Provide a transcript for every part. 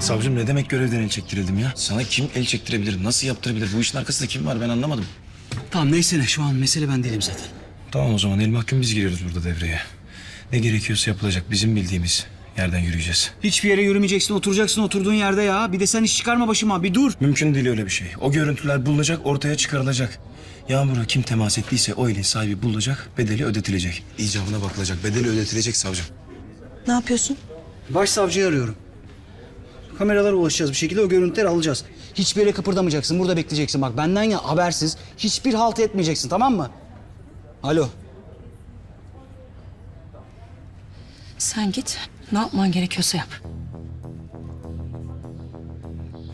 Savcım ne demek görevden el çektirildim ya? Sana kim el çektirebilir, nasıl yaptırabilir? Bu işin arkasında kim var ben anlamadım. Tamam neyse ne şu an mesele ben değilim zaten. Tamam o zaman el mahkum biz giriyoruz burada devreye. Ne gerekiyorsa yapılacak bizim bildiğimiz yerden yürüyeceğiz. Hiçbir yere yürümeyeceksin oturacaksın oturduğun yerde ya. Bir de sen iş çıkarma başıma bir dur. Mümkün değil öyle bir şey. O görüntüler bulunacak, ortaya çıkarılacak. Yağmur'a kim temas ettiyse o elin sahibi bulunacak, bedeli ödetilecek. İcabına bakılacak, bedeli ödetilecek savcım. Ne yapıyorsun? Başsavcıyı arıyorum. Kameralara ulaşacağız bir şekilde o görüntüleri alacağız. Hiçbir yere kıpırdamayacaksın burada bekleyeceksin bak benden ya habersiz. Hiçbir halt etmeyeceksin tamam mı? Alo. Sen git. Ne yapman gerekiyorsa yap.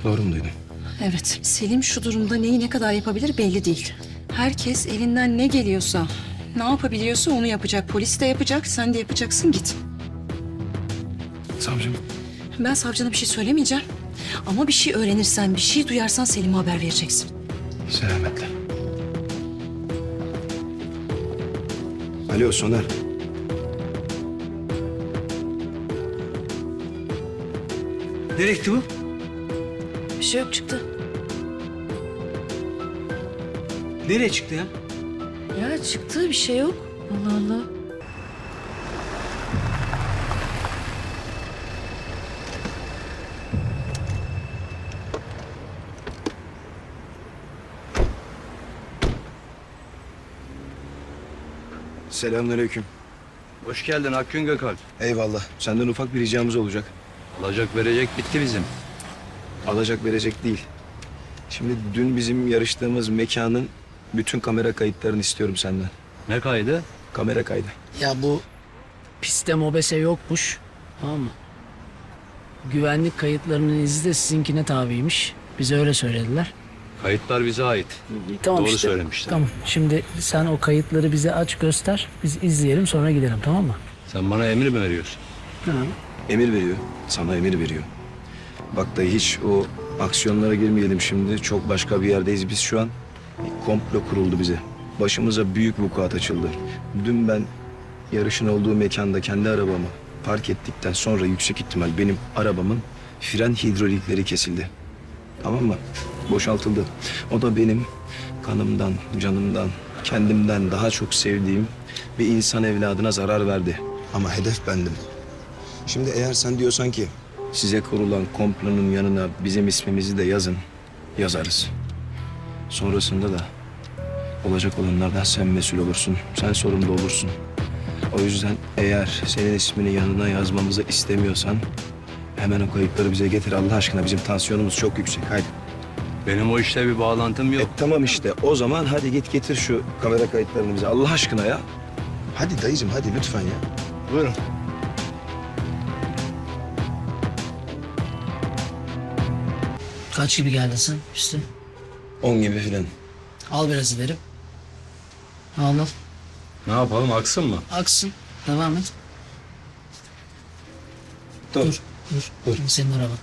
Doğru mu duydum? Evet. Selim şu durumda neyi ne kadar yapabilir belli değil. Herkes elinden ne geliyorsa, ne yapabiliyorsa onu yapacak. Polis de yapacak, sen de yapacaksın git. Savcım, Ben savcına bir şey söylemeyeceğim. Ama bir şey öğrenirsen, bir şey duyarsan Selim'e haber vereceksin. selametle. Alo Soner. Nereye gitti bu? Bir şey yok çıktı. Nereye çıktı ya? Ya çıktı bir şey yok. Allah Allah. Selamünaleyküm. Hoş geldin Akgün Gökalp. Eyvallah. Senden ufak bir ricamız olacak. Alacak verecek bitti bizim. Alacak verecek değil. Şimdi dün bizim yarıştığımız mekanın bütün kamera kayıtlarını istiyorum senden. Ne kaydı? Kamera kaydı. Ya bu pistte mobese yokmuş. Tamam mı? Güvenlik kayıtlarının izi de sizinkine tabiymiş. Bize öyle söylediler. Kayıtlar bize ait. Tamam Doğru işte. söylemişler. Tamam. Şimdi sen o kayıtları bize aç göster. Biz izleyelim sonra gidelim tamam mı? Sen bana emir mi veriyorsun? Emir veriyor. Sana emir veriyor. Bak dayı hiç o aksiyonlara girmeyelim şimdi. Çok başka bir yerdeyiz biz şu an. Bir komplo kuruldu bize. Başımıza büyük vukuat açıldı. Dün ben yarışın olduğu mekanda kendi arabamı park ettikten sonra yüksek ihtimal benim arabamın fren hidrolikleri kesildi. Tamam mı? Boşaltıldı. O da benim kanımdan, canımdan, kendimden daha çok sevdiğim bir insan evladına zarar verdi. Ama hedef bendim. Şimdi eğer sen diyorsan ki size kurulan komplonun yanına bizim ismimizi de yazın, yazarız. Sonrasında da olacak olanlardan sen mesul olursun, sen sorumlu olursun. O yüzden eğer senin ismini yanına yazmamızı istemiyorsan hemen o kayıtları bize getir Allah aşkına. Bizim tansiyonumuz çok yüksek. Haydi. Benim o işte bir bağlantım E, yok. tamam işte o zaman hadi git getir şu kamera kayıtlarını bize Allah aşkına ya. Hadi dayıcım hadi lütfen ya. Buyurun. Kaç gibi geldin sen piste? On gibi filan. Al biraz ileri. Al al. Ne yapalım aksın mı? Aksın. Devam et. Dur. Dur. Dur. Dur. Senin araban.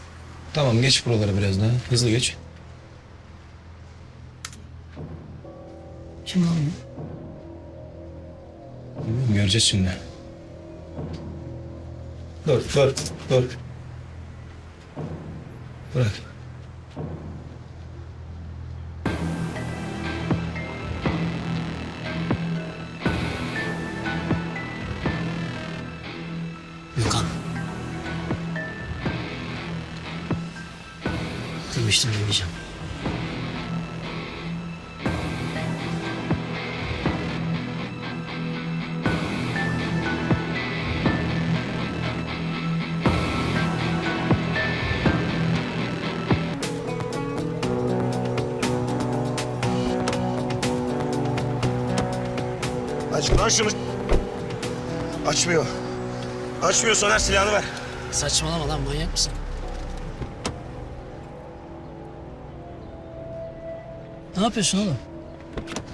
Tamam geç buralara biraz daha. Hızlı geç. Kim lan? Bilmiyorum, Göreceğiz şimdi. Dur, dur, dur. Bırak. Gökhan. Demiştim demeyeceğim. Aç lan şunu. Açmıyor. Açmıyor Soner silahını ver. Saçmalama lan manyak mısın? Ne yapıyorsun oğlum?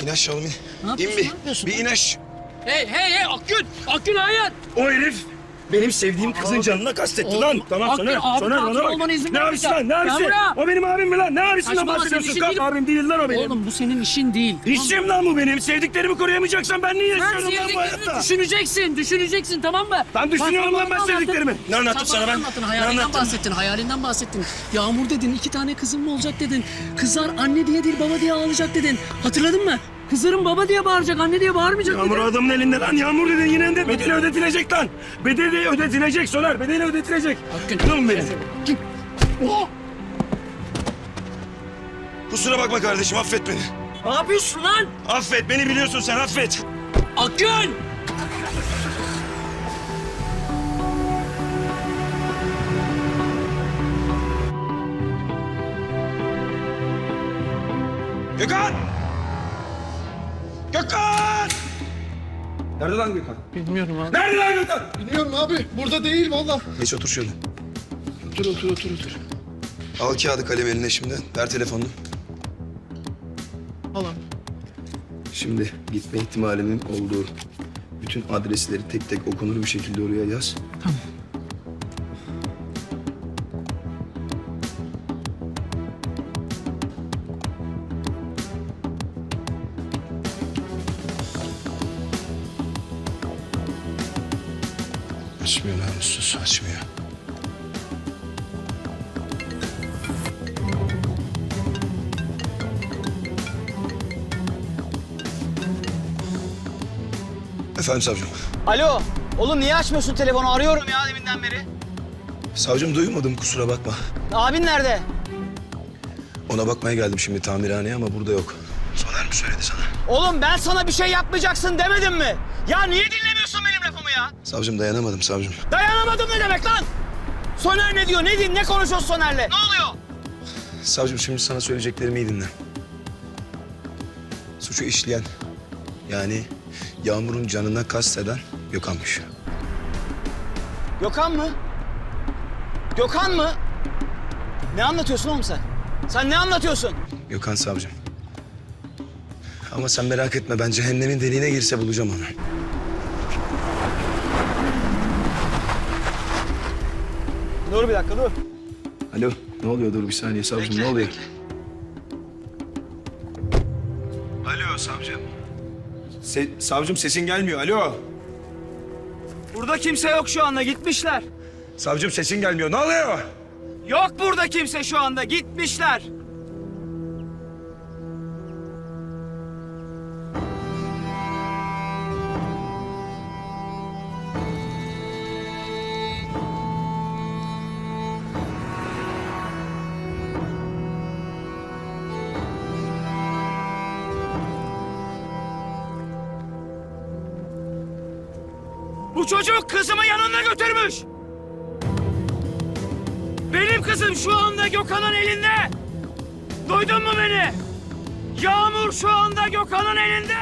İn aşağı oğlum in. Ne yapıyorsun, İn bir. ne yapıyorsun? Bir in aş. Hey hey hey Akgün! Akgün hayır! O herif Benim sevdiğim kızın canına kastetti lan. Tamam Soner. abi, Soner bana bak. Ne abisi lan? Ne abisi? O benim abim mi lan? Ne abisinden Saçmalama, bahsediyorsun? işin Kalk değil. abim değil lan o benim. Oğlum bu senin işin değil. İşim lan bu benim. Sevdiklerimi koruyamayacaksan ben niye Sen yaşıyorum lan bu sevdiklerini hayatta? düşüneceksin, düşüneceksin tamam mı? Ben düşünüyorum lan ben sevdiklerimi. Ne anlattım Sen sana ben? Anlattın, Ne hayalinden anlattım? bahsettin, hayalinden bahsettin. Yağmur dedin, iki tane kızım mı olacak dedin. Kızlar anne diye değil baba diye ağlayacak dedin. Hatırladın mı? Kızların baba diye bağıracak, anne diye bağırmayacak Yağmur dedin. adamın elinde lan. Yağmur dedin yine de bedeli ödetilecek lan. Bedeli ödetilecek Soner. Bedeli ödetilecek. Hakkın. Kızım benim. Oh! Kusura bakma kardeşim affet beni. Ne yapıyorsun lan? Affet beni biliyorsun sen affet. Akgün! Gökhan! Gökhan! Nerede lan Gökhan? Bilmiyorum abi. Nerede lan Gökhan? Bilmiyorum abi. Burada değil valla. Geç otur şöyle. Otur otur otur otur. Al kağıdı kalem eline şimdi. Ver telefonunu. Al abi. Şimdi gitme ihtimalinin olduğu bütün adresleri tek tek okunur bir şekilde oraya yaz. Açmıyor namussuz, açmıyor. Efendim savcım. Alo. Oğlum niye açmıyorsun telefonu? Arıyorum ya deminden beri. Savcım duymadım kusura bakma. Abin nerede? Ona bakmaya geldim şimdi tamirhaneye ama burada yok. Soner mi söyledi sana? Oğlum ben sana bir şey yapmayacaksın demedim mi? Ya niye dinlemiyorsun benim lafımı ya? Savcım dayanamadım savcım. Dayanamadım ne demek lan? Soner ne diyor? Ne diyor? Ne konuşuyorsun Soner'le? Ne oluyor? Savcım şimdi sana söyleyeceklerimi iyi dinle. Suçu işleyen yani Yağmur'un canına kasteden Gökhan'mış. Gökhan mı? Gökhan mı? Ne anlatıyorsun oğlum sen? Sen ne anlatıyorsun? Gökhan savcım. Ama sen merak etme ben cehennemin deliğine girse bulacağım onu. Dur bir dakika dur. Alo ne oluyor dur bir saniye savcım ne oluyor? Alo savcım. Se- savcım sesin gelmiyor alo. Burada kimse yok şu anda gitmişler. Savcım sesin gelmiyor ne oluyor? Yok burada kimse şu anda gitmişler. Bu çocuk kızımı yanına götürmüş. Benim kızım şu anda Gökhan'ın elinde. Duydun mu beni? Yağmur şu anda Gökhan'ın elinde.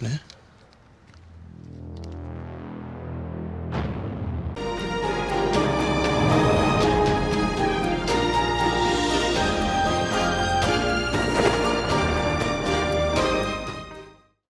Ne?